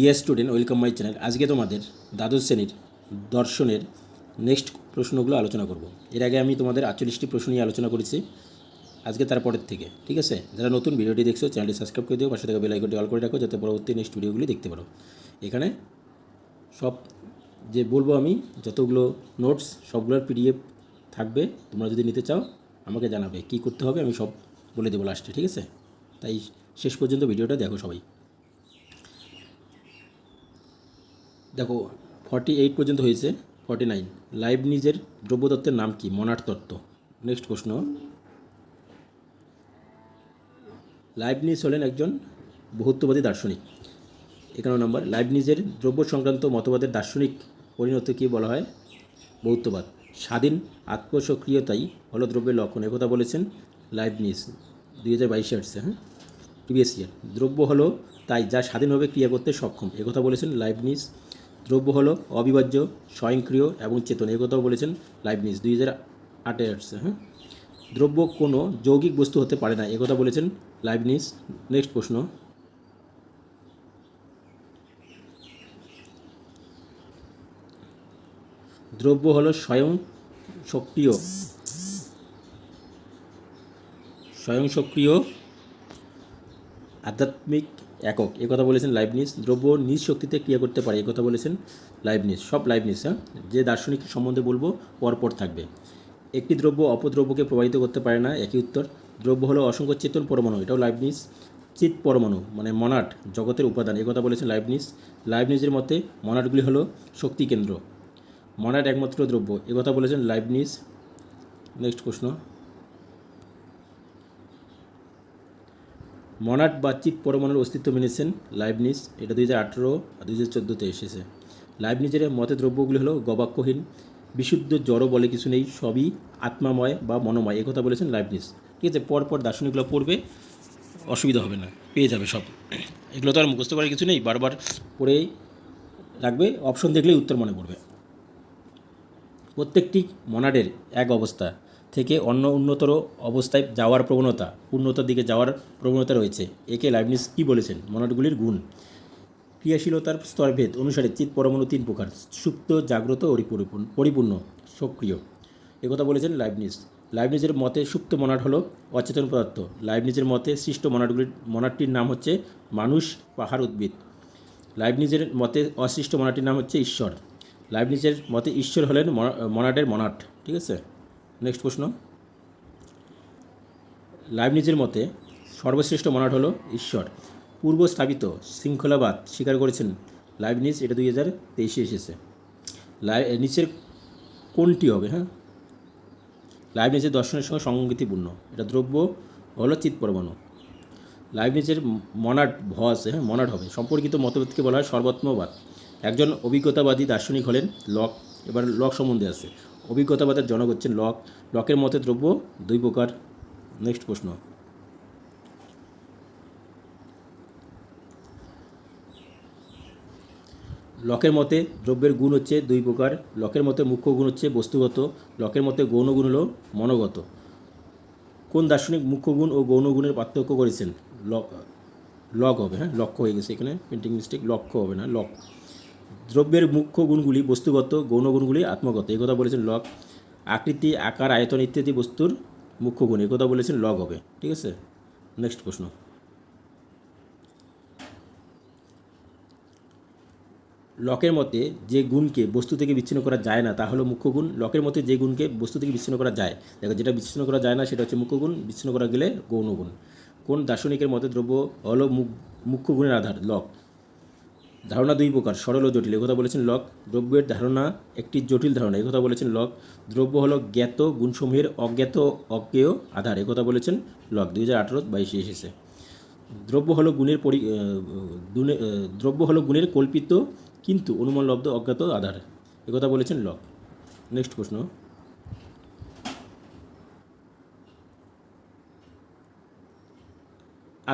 Dear student welcome my channel আজকে তোমাদের দ্বাদশ শ্রেণির দর্শনের নেক্সট প্রশ্নগুলো আলোচনা করব। এর আগে আমি তোমাদের আটচল্লিশটি প্রশ্ন নিয়ে আলোচনা করেছি। আজকে তারপরের থেকে, ঠিক আছে? যারা নতুন ভিডিওটি দেখছ চ্যানেলটি সাবস্ক্রাইব করে দিও, পাশে থেকে বেল আইকনটি অল করে রাখো, যাতে পরবর্তী নেক্সট ভিডিওগুলি দেখতে পারো। এখানে সব যে বলব আমি, যতগুলো নোটস সবগুলোর পিডিএফ থাকবে, তোমরা যদি নিতে চাও, আমাকে জানাবে। কি করতে হবে, আমি সব বলে দেবো লাস্টে ঠিক আছে? তাই শেষ পর্যন্ত ভিডিওটা দেখো সবাই। দেখো ফর্টি এইট পর্যন্ত হয়েছে ফর্টি নাইন লাইভ নিজের দ্রব্যতত্ত্বের নাম কি? মনাট তত্ত্ব। নেক্সট প্রশ্ন। লাইবনিজ হলেন একজন বহুত্ববাদী দার্শনিক। একান্ন নম্বর লাইবনিজের দ্রব্য সংক্রান্ত মতবাদের দার্শনিক পরিণতি কী বলা হয়? বহুত্ববাদ। স্বাধীন আত্মসক্রিয়তাই হল দ্রব্যের লক্ষণ। একথা বলেছেন লাইভ লাইবনিজ দুই হাজার বাইশে আসছে হ্যাঁ? প্রিভিয়াস ইয়ার দ্রব্য হলো তাই যা স্বাধীনভাবে ক্রিয়া করতে সক্ষম। একথা বলেছেন লাইবনিজ দ্রব্য হলো অবিভাজ্য, স্বয়ংক্রিয় এবং চেতন। একথাও বলেছেন লাইবনিজ দুই হাজার আটে আসছে হ্যাঁ? দ্রব্য কোনো যৌগিক বস্তু হতে পারে না একথা বলেছেন লাইবনিজ। নেক্সট প্রশ্ন। দ্রব্য হলো স্বয়ং সক্রিয়। স্বয়ং সক্রিয় আধ্যাত্মিক একক। এ কথা বলেছেন লাইবনিজ দ্রব্য নিজ শক্তিতে ক্রিয়া করতে পারে, এ কথা বলেছেন লাইবনিজ সব লাইবনিজ হ্যাঁ? যে দার্শনিক সম্বন্ধে বলব, পরপর থাকবে। একটি দ্রব্য অপদ্রব্যকে প্রভাবিত করতে পারে না, একই উত্তর। দ্রব্য হলো অসংখ্য চেতন পরমাণু, এটাও লাইবনিজ চিত পরমাণু মানে মনাট জগতের উপাদান, এ কথা বলেছেন লাইবনিজ লাইবনিজের মতে মনাটগুলি হলো শক্তি কেন্দ্র। মনাট একমাত্র দ্রব্য, এ কথা বলেছেন লাইবনিজ নেক্সট প্রশ্ন। মনাট বা চিত পরমাণুর অস্তিত্ব মেনেছেন লাইবনিজ, এটা দুই হাজার আঠেরো আর দুই হাজার চোদ্দোতে এসেছে। লাইবনিজের মতে দ্রব্যগুলি হলো গবাক্ষহীন, বিশুদ্ধ জড় বলে কিছু নেই, সবই আত্মাময় বা মনোময়, এ কথা বলেছেন লাইবনিজ। ঠিক আছে, পরপর দার্শনিকগুলো পড়বে, অসুবিধা হবে না, পেয়ে যাবে সব। এগুলো তো আর মুখস্থ করার কিছু নেই, বারবার পড়েই রাখবে, অপশন দেখলেই উত্তর মনে পড়বে। প্রত্যেকটি মনাডের এক অবস্থা। থেকে অন্য উন্নতর অবস্থায় যাওয়ার প্রবণতা উন্নতর দিকে যাওয়ার প্রবণতা রয়েছে। একে লাইবনিজ কী বলেছেন? মনাডগুলির গুণ। ক্রিয়াশীলতার স্তরভেদ অনুসারে চিত পরমাণু তিন প্রকার, সুপ্ত, জাগ্রত ও পরিপূর্ণ সক্রিয়। একথা বলেছেন লাইবনিজ। লাইবনিজের মতে সুপ্ত মনাট হলো অচেতন পদার্থ। লাইবনিজের মতে সৃষ্ট মনাটগুলির মনাটটির নাম হচ্ছে মানুষ, পাহাড়, উদ্ভিদ। লাইবনিজের মতে অসৃষ্ট মনাটির নাম হচ্ছে ঈশ্বর। লাইবনিজের মতে ঈশ্বর হলেন মনা- মনাটের মনাট ঠিক আছে? নেক্সট প্রশ্ন। লাইবনিজের মতে সর্বশ্রেষ্ঠ মনাট হলো ঈশ্বর। পূর্ব স্থাপিত শৃঙ্খলাবাদ স্বীকার করেছেন লাইবনিজ, এটা দুই হাজার তেইশে এসেছে। নিচের কোনটি হবে হ্যাঁ? লাইবনিজের দর্শনের সঙ্গে সংগতিপূর্ণ। এটা দ্রব্য হলো চিত পরমাণু। লাইবনিজের মনাট ভস হ্যাঁ মনাট হবে। সম্পর্কিত মতভেদকে বলা হয় সর্বাত্মবাদ। একজন অভিজ্ঞতাবাদী দার্শনিক হলেন লক। এবার লক সম্বন্ধে আছে। অভিজ্ঞতাবাদের জনক হচ্ছেন লক। লকের মতে দ্রব্য দুই প্রকার। নেক্সট প্রশ্ন। লকের মতে দ্রব্যের গুণ হচ্ছে দুই প্রকার। লকের মতে মুখ্য গুণ হচ্ছে বস্তুগত। লকের মতে গৌণ গুণ হলো মনোগত। কোন দার্শনিক মুখ্য গুণ ও গৌণ গুণের পার্থক্য করেছেন? লক হবে হ্যাঁ? লক্ষ্য হয়ে গেছে এখানে। প্রিন্টিং মিস্টেক লক্ষ্য হবে না লক দ্রব্যের মুখ্য গুণগুলি, বস্তুগত, গৌণ গুণগুলি, আত্মগত। এই কথা বলেছেন লক আকৃতি, আকার, আয়তন ইত্যাদি বস্তুর মুখ্য গুণ। এই কথা বলেছেন লগ হবে ঠিক আছে? নেক্সট প্রশ্ন। লকের মতে যে গুণকে বস্তু থেকে বিচ্ছিন্ন করা যায় না, তা হলো মুখ্য গুণ। লকের মতে যে গুণকে বস্তু থেকে বিচ্ছিন্ন করা যায়, দেখো যেটা বিচ্ছিন্ন করা যায় না, সেটা হচ্ছে মুখ্য গুণ। বিচ্ছিন্ন করা গেলে গৌণ গুণ। কোন দার্শনিকের মতে দ্রব্য হলো মুখ- মুখ্য গুণের আধার? লক ধারণা দুই প্রকার, সরল ও জটিল। একথা বলেছেন লক, দ্রব্যের ধারণা একটি জটিল ধারণা। একথা বলেছেন লক, দ্রব্য হলো জ্ঞাত গুণসমূহের অজ্ঞাত অজ্ঞেয় আধার। একথা বলেছেন লক, দুই হাজার আঠারো বাইশে এসেছে। দ্রব্য হলো গুণের পরি দ্রব্য হলো গুণের কল্পিত কিন্তু অনুমানলব্ধ অজ্ঞাত আধার। একথা বলেছেন লক। নেক্সট প্রশ্ন।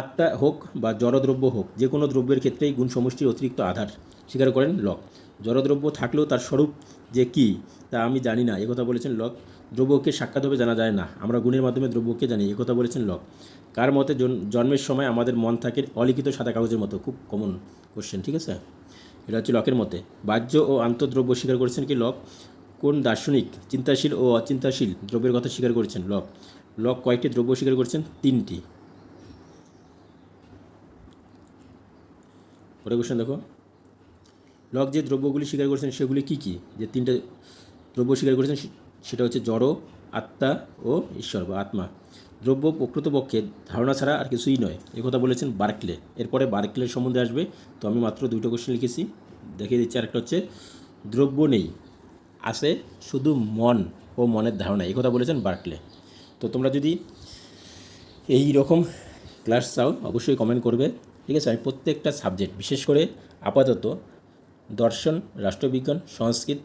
আত্মা হোক বা জড়দ্রব্য হোক, যে কোনো দ্রব্যের ক্ষেত্রেই গুণ সমষ্টির অতিরিক্ত আধার। স্বীকার করেন লক। জড়দ্রব্য থাকলেও তার স্বরূপ যে কী, তা আমি জানি না। একথা বলেছেন লক। দ্রব্যকে সাক্ষাৎভাবে জানা যায় না। আমরা গুণের মাধ্যমে দ্রব্যকে জানি। একথা বলেছেন লক। কার মতে জন্মের সময় আমাদের মন থাকে অলিখিত সাদা কাগজের মতো? খুব কমন কোশ্চেন ঠিক আছে? এটা হচ্ছে লকের মতে। বাহ্য ও আন্তঃদ্রব্য স্বীকার করেছেন কি লক? কোন দার্শনিক চিন্তাশীল ও অচিন্তাশীল দ্রব্যের কথা স্বীকার করেছেন লক? লক কয়েকটি দ্রব্য স্বীকার করেছেন, তিনটি। পরে কোশ্চেন দেখো। লক যে দ্রব্যগুলি স্বীকার করেছেন, সেগুলি কী কী? যে তিনটে দ্রব্য স্বীকার করেছেন সেটা হচ্ছে জড়, আত্মা ও ঈশ্বর বা আত্মা। দ্রব্য প্রকৃতপক্ষে ধারণা ছাড়া আর কিছুই নয়। এ কথা বলেছেন বার্কলে। এরপরে বার্কলের সম্বন্ধে আসবে। তো আমি মাত্র দুটো কোশ্চেন লিখেছি। দেখিয়ে দিচ্ছি আরেকটা হচ্ছে, দ্রব্য নেই, আছে শুধু মন ও মনের ধারণা। এই কথা বলেছেন বার্কলে। তো তোমরা যদি এই রকম ক্লাস চাও, অবশ্যই কমেন্ট করবে। ঠিক আছে? আমি প্রত্যেকটা সাবজেক্ট বিশেষ করে আপাতত দর্শন, রাষ্ট্রবিজ্ঞান, সংস্কৃত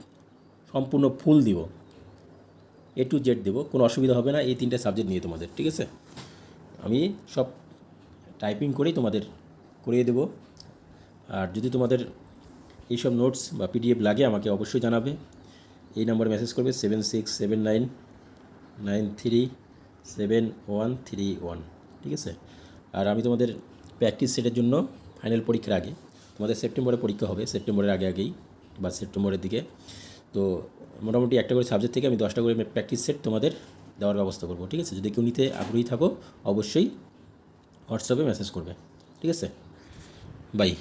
সম্পূর্ণ ফুল দিব। এ টু জেড দেবো, কোনো অসুবিধা হবে না এই তিনটে সাবজেক্ট নিয়ে তোমাদের, ঠিক আছে? আমি সব টাইপিং করেই তোমাদের করিয়ে দেবো। আর যদি তোমাদের এইসব নোটস বা পিডিএফ লাগে, আমাকে অবশ্যই জানাবে। এই নম্বরে মেসেজ করবে seven six seven nine nine three seven one three one ঠিক আছে? আর আমি তোমাদের প্র্যাকটিস সেটের জন্য ফাইনাল পরীক্ষার আগে। তোমাদের সেপ্টেম্বরে পরীক্ষা হবে সেপ্টেম্বরের আগে আগেই বা সেপ্টেম্বরের দিকে। তো মোটামুটি একটা করে সাবজেক্ট থেকে আমি দশটা করে প্র্যাকটিস সেট তোমাদের দেওয়ার ব্যবস্থা করব, ঠিক আছে? যদি কেউ নিতে আগ্রহী থাকো, অবশ্যই হোয়াটসঅ্যাপে মেসেজ করবে, ঠিক আছে? বাই